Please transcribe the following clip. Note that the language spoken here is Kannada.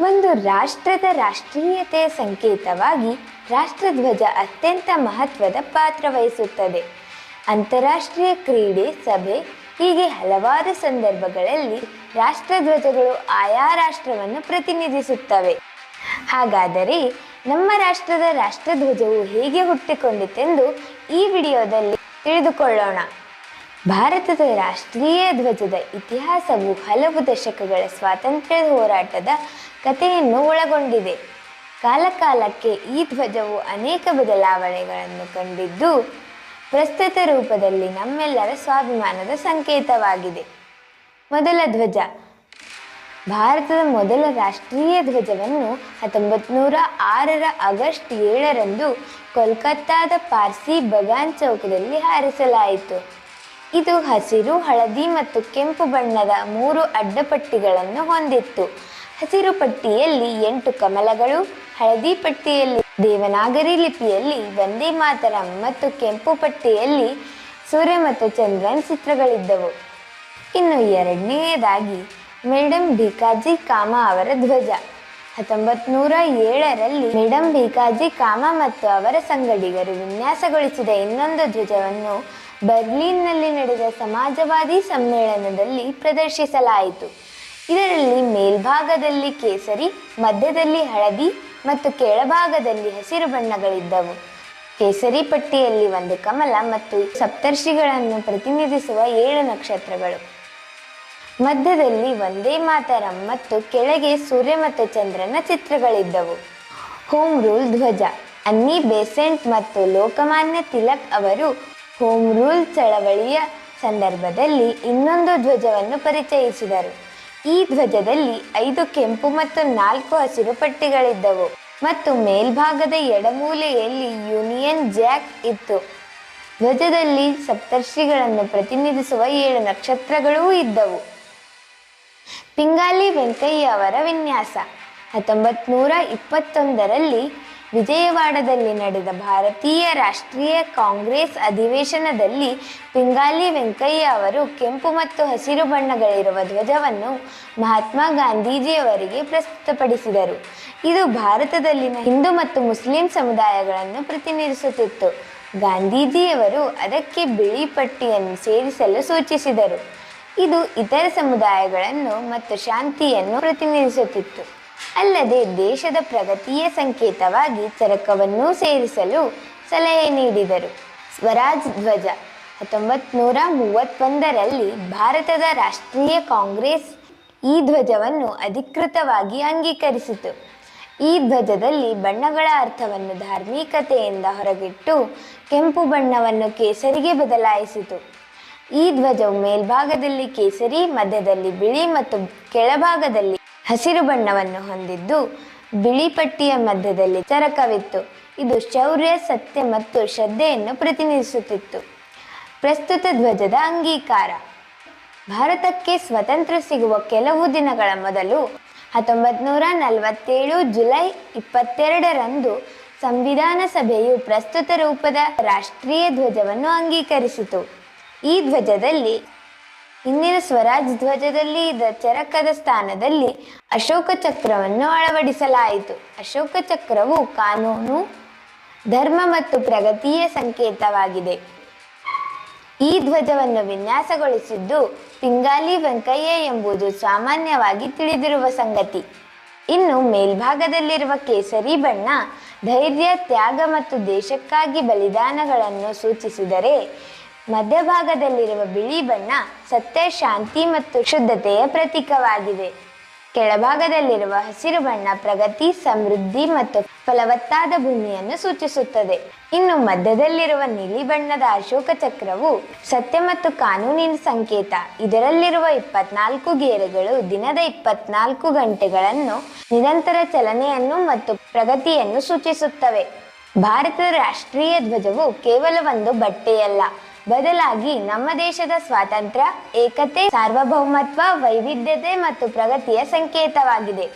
ಒಂದು ರಾಷ್ಟ್ರದ ರಾಷ್ಟ್ರೀಯತೆಯ ಸಂಕೇತವಾಗಿ ರಾಷ್ಟ್ರಧ್ವಜ ಅತ್ಯಂತ ಮಹತ್ವದ ಪಾತ್ರ ವಹಿಸುತ್ತದೆ. ಅಂತಾರಾಷ್ಟ್ರೀಯ ಕ್ರೀಡೆ, ಸಭೆ, ಹೀಗೆ ಹಲವಾರು ಸಂದರ್ಭಗಳಲ್ಲಿ ರಾಷ್ಟ್ರಧ್ವಜಗಳು ಆಯಾ ರಾಷ್ಟ್ರವನ್ನು ಪ್ರತಿನಿಧಿಸುತ್ತವೆ. ಹಾಗಾದರೆ ನಮ್ಮ ರಾಷ್ಟ್ರದ ರಾಷ್ಟ್ರಧ್ವಜವು ಹೇಗೆ ಹುಟ್ಟಿಕೊಂಡಿತೆಂದು ಈ ವಿಡಿಯೋದಲ್ಲಿ ತಿಳಿದುಕೊಳ್ಳೋಣ. ಭಾರತದ ರಾಷ್ಟ್ರೀಯ ಧ್ವಜದ ಇತಿಹಾಸವು ಹಲವು ದಶಕಗಳ ಸ್ವಾತಂತ್ರ್ಯ ಹೋರಾಟದ ಕಥೆಯನ್ನು ಒಳಗೊಂಡಿದೆ. ಕಾಲಕಾಲಕ್ಕೆ ಈ ಧ್ವಜವು ಅನೇಕ ಬದಲಾವಣೆಗಳನ್ನು ಕಂಡಿದ್ದು, ಪ್ರಸ್ತುತ ರೂಪದಲ್ಲಿ ನಮ್ಮೆಲ್ಲರ ಸ್ವಾಭಿಮಾನದ ಸಂಕೇತವಾಗಿದೆ. ಮೊದಲ ಧ್ವಜ. ಭಾರತದ ಮೊದಲ ರಾಷ್ಟ್ರೀಯ ಧ್ವಜವನ್ನು ಹತ್ತೊಂಬತ್ತು ನೂರ ಆರರ ಆಗಸ್ಟ್ ಏಳರಂದು ಕೋಲ್ಕತ್ತಾದ ಪಾರ್ಸಿ ಬಗಾನ್ ಚೌಕದಲ್ಲಿ ಹಾರಿಸಲಾಯಿತು. ಇದು ಹಸಿರು, ಹಳದಿ ಮತ್ತು ಕೆಂಪು ಬಣ್ಣದ ಮೂರು ಅಡ್ಡಪಟ್ಟಿಗಳನ್ನು ಹೊಂದಿತ್ತು. ಹಸಿರು ಪಟ್ಟಿಯಲ್ಲಿ ಎಂಟು ಕಮಲಗಳು, ಹಳದಿ ಪಟ್ಟಿಯಲ್ಲಿ ದೇವನಾಗರಿ ಲಿಪಿಯಲ್ಲಿ ವಂದೇ ಮಾತರಂ ಮತ್ತು ಕೆಂಪು ಪಟ್ಟಿಯಲ್ಲಿ ಸೂರ್ಯ ಮತ್ತು ಚಂದ್ರನ್ ಚಿತ್ರಗಳಿದ್ದವು. ಇನ್ನು ಎರಡನೆಯದಾಗಿ ಮೇಡಮ್ ಭಿಕಾಜಿ ಕಾಮ ಅವರ ಧ್ವಜ. ಹತ್ತೊಂಬತ್ತು ನೂರ ಏಳರಲ್ಲಿ ಮೇಡಮ್ ಭಿಕಾಜಿ ಕಾಮ ಮತ್ತು ಅವರ ಸಂಗಡಿಗರು ವಿನ್ಯಾಸಗೊಳಿಸಿದ ಇನ್ನೊಂದು ಧ್ವಜವನ್ನು ಬರ್ಲಿನ್ನಲ್ಲಿ ನಡೆದ ಸಮಾಜವಾದಿ ಸಮ್ಮೇಳನದಲ್ಲಿ ಪ್ರದರ್ಶಿಸಲಾಯಿತು. ಇದರಲ್ಲಿ ಮೇಲ್ಭಾಗದಲ್ಲಿ ಕೇಸರಿ, ಮಧ್ಯದಲ್ಲಿ ಹಳದಿ ಮತ್ತು ಕೆಳಭಾಗದಲ್ಲಿ ಹಸಿರು ಬಣ್ಣಗಳಿದ್ದವು. ಕೇಸರಿ ಪಟ್ಟಿಯಲ್ಲಿ ಒಂದು ಕಮಲ ಮತ್ತು ಸಪ್ತರ್ಷಿಗಳನ್ನು ಪ್ರತಿನಿಧಿಸುವ ಏಳು ನಕ್ಷತ್ರಗಳು. ಮಧ್ಯದಲ್ಲಿ ವಂದೇ ಮಾತರಂ ಮತ್ತು ಕೆಳಗೆ ಸೂರ್ಯ ಮತ್ತು ಚಂದ್ರನ ಚಿತ್ರಗಳಿದ್ದವು. ಹೋಮ್ ರೂಲ್ ಧ್ವಜ, ಅನ್ನಿ ಬೇಸೆಂಟ್ ಮತ್ತು ಲೋಕಮಾನ್ಯ ತಿಲಕ್ ಅವರು ಹೋಮ್ ರೂಲ್ ಚಳವಳಿಯ ಸಂದರ್ಭದಲ್ಲಿ ಇನ್ನೊಂದು ಧ್ವಜವನ್ನು ಪರಿಚಯಿಸಿದರು. ಈ ಧ್ವಜದಲ್ಲಿ ಐದು ಕೆಂಪು ಮತ್ತು ನಾಲ್ಕು ಹಸಿರು ಪಟ್ಟಿಗಳಿದ್ದವು ಮತ್ತು ಮೇಲ್ಭಾಗದ ಎಡಮೂಲೆಯಲ್ಲಿ ಯೂನಿಯನ್ ಜ್ಯಾಕ್ ಇತ್ತು. ಧ್ವಜದಲ್ಲಿ ಸಪ್ತರ್ಷಿಗಳನ್ನು ಪ್ರತಿನಿಧಿಸುವ ಏಳು ನಕ್ಷತ್ರಗಳೂ ಇದ್ದವು. ಪಿಂಗಾಲಿ ವೆಂಕಯ್ಯ ಅವರ ವಿನ್ಯಾಸ. ಹತ್ತೊಂಬತ್ತು ನೂರ ಇಪ್ಪತ್ತೊಂದರಲ್ಲಿ ವಿಜಯವಾಡದಲ್ಲಿ ನಡೆದ ಭಾರತೀಯ ರಾಷ್ಟ್ರೀಯ ಕಾಂಗ್ರೆಸ್ ಅಧಿವೇಶನದಲ್ಲಿ ಪಿಂಗಾಲಿ ವೆಂಕಯ್ಯ ಅವರು ಕೆಂಪು ಮತ್ತು ಹಸಿರು ಬಣ್ಣಗಳಿರುವ ಧ್ವಜವನ್ನು ಮಹಾತ್ಮ ಗಾಂಧೀಜಿಯವರಿಗೆ ಪ್ರಸ್ತುತಪಡಿಸಿದರು. ಇದು ಭಾರತದಲ್ಲಿನ ಹಿಂದೂ ಮತ್ತು ಮುಸ್ಲಿಂ ಸಮುದಾಯಗಳನ್ನು ಪ್ರತಿನಿಧಿಸುತ್ತಿತ್ತು. ಗಾಂಧೀಜಿಯವರು ಅದಕ್ಕೆ ಬಿಳಿ ಪಟ್ಟಿಯನ್ನು ಸೇರಿಸಲು ಸೂಚಿಸಿದರು. ಇದು ಇತರ ಸಮುದಾಯಗಳನ್ನು ಮತ್ತು ಶಾಂತಿಯನ್ನು ಪ್ರತಿನಿಧಿಸುತ್ತಿತ್ತು. ಅಲ್ಲದೆ ದೇಶದ ಪ್ರಗತಿಯ ಸಂಕೇತವಾಗಿ ಚರಕವನ್ನೂ ಸೇರಿಸಲು ಸಲಹೆ ನೀಡಿದರು. ಸ್ವರಾಜ್ ಧ್ವಜ ಹತ್ತೊಂಬತ್ತು ನೂರ ಮೂವತ್ತೊಂದರಲ್ಲಿ ಭಾರತದ ರಾಷ್ಟ್ರೀಯ ಕಾಂಗ್ರೆಸ್ ಈ ಧ್ವಜವನ್ನು ಅಧಿಕೃತವಾಗಿ ಅಂಗೀಕರಿಸಿತು. ಈ ಧ್ವಜದಲ್ಲಿ ಬಣ್ಣಗಳ ಅರ್ಥವನ್ನು ಧಾರ್ಮಿಕತೆಯಿಂದ ಹೊರಗಿಟ್ಟು ಕೆಂಪು ಬಣ್ಣವನ್ನು ಕೇಸರಿಗೆ ಬದಲಾಯಿಸಿತು. ಈ ಧ್ವಜವು ಮೇಲ್ಭಾಗದಲ್ಲಿ ಕೇಸರಿ, ಮಧ್ಯದಲ್ಲಿ ಬಿಳಿ ಮತ್ತು ಕೆಳಭಾಗದಲ್ಲಿ ಹಸಿರು ಬಣ್ಣವನ್ನು ಹೊಂದಿದ್ದು ಬಿಳಿ ಪಟ್ಟಿಯ ಮಧ್ಯದಲ್ಲಿ ಚರಕವಿತ್ತು. ಇದು ಶೌರ್ಯ, ಸತ್ಯ ಮತ್ತು ಶ್ರದ್ಧೆಯನ್ನು ಪ್ರತಿನಿಧಿಸುತ್ತಿತ್ತು. ಪ್ರಸ್ತುತ ಧ್ವಜದ ಅಂಗೀಕಾರ. ಭಾರತಕ್ಕೆ ಸ್ವತಂತ್ರ ಸಿಗುವ ಕೆಲವು ದಿನಗಳ ಮೊದಲು ಹತ್ತೊಂಬತ್ತು ನೂರ ನಲವತ್ತೇಳು ಜುಲೈ ಇಪ್ಪತ್ತೆರಡರಂದು ಸಂವಿಧಾನ ಸಭೆಯು ಪ್ರಸ್ತುತ ರೂಪದ ರಾಷ್ಟ್ರೀಯ ಧ್ವಜವನ್ನು ಅಂಗೀಕರಿಸಿತು. ಈ ಧ್ವಜದಲ್ಲಿ ಇಂದಿನ ಸ್ವರಾಜ್ ಧ್ವಜದಲ್ಲಿ ಇದ್ದ ಚರಕದ ಸ್ಥಾನದಲ್ಲಿ ಅಶೋಕ ಚಕ್ರವನ್ನು ಅಳವಡಿಸಲಾಯಿತು. ಅಶೋಕ ಚಕ್ರವು ಕಾನೂನು, ಧರ್ಮ ಮತ್ತು ಪ್ರಗತಿಯ ಸಂಕೇತವಾಗಿದೆ. ಈ ಧ್ವಜವನ್ನು ವಿನ್ಯಾಸಗೊಳಿಸಿದ್ದು ಪಿಂಗಾಲಿ ವೆಂಕಯ್ಯ ಎಂಬುದು ಸಾಮಾನ್ಯವಾಗಿ ತಿಳಿದಿರುವ ಸಂಗತಿ. ಇನ್ನು ಮೇಲ್ಭಾಗದಲ್ಲಿರುವ ಕೇಸರಿ ಬಣ್ಣ ಧೈರ್ಯ, ತ್ಯಾಗ ಮತ್ತು ದೇಶಕ್ಕಾಗಿ ಬಲಿದಾನಗಳನ್ನು ಸೂಚಿಸಿದರೆ ಮಧ್ಯಭಾಗದಲ್ಲಿರುವ ಬಿಳಿ ಬಣ್ಣ ಸತ್ಯ, ಶಾಂತಿ ಮತ್ತು ಶುದ್ಧತೆಯ ಪ್ರತೀಕವಾಗಿದೆ. ಕೆಳಭಾಗದಲ್ಲಿರುವ ಹಸಿರು ಬಣ್ಣ ಪ್ರಗತಿ, ಸಮೃದ್ಧಿ ಮತ್ತು ಫಲವತ್ತಾದ ಭೂಮಿಯನ್ನು ಸೂಚಿಸುತ್ತದೆ. ಇನ್ನು ಮಧ್ಯದಲ್ಲಿರುವ ನೀಲಿ ಬಣ್ಣದ ಅಶೋಕ ಚಕ್ರವು ಸತ್ಯ ಮತ್ತು ಕಾನೂನಿನ ಸಂಕೇತ. ಇದರಲ್ಲಿರುವ ಇಪ್ಪತ್ನಾಲ್ಕು ಗೆರೆಗಳು ದಿನದ ಇಪ್ಪತ್ನಾಲ್ಕು ಗಂಟೆಗಳನ್ನು ನಿರಂತರ ಚಲನೆಯನ್ನು ಮತ್ತು ಪ್ರಗತಿಯನ್ನು ಸೂಚಿಸುತ್ತವೆ. ಭಾರತದ ರಾಷ್ಟ್ರೀಯ ಧ್ವಜವು ಕೇವಲ ಒಂದು ಬಟ್ಟೆಯಲ್ಲ. ಬದಲಾಗಿ ನಮ್ಮ ದೇಶದ ಸ್ವಾತಂತ್ರ್ಯ ಏಕತೆ ಸಾರ್ವಭೌಮತ್ವ ವೈವಿಧ್ಯತೆ ಮತ್ತು ಪ್ರಗತಿಯ ಸಂಕೇತವಾಗಿದೆ.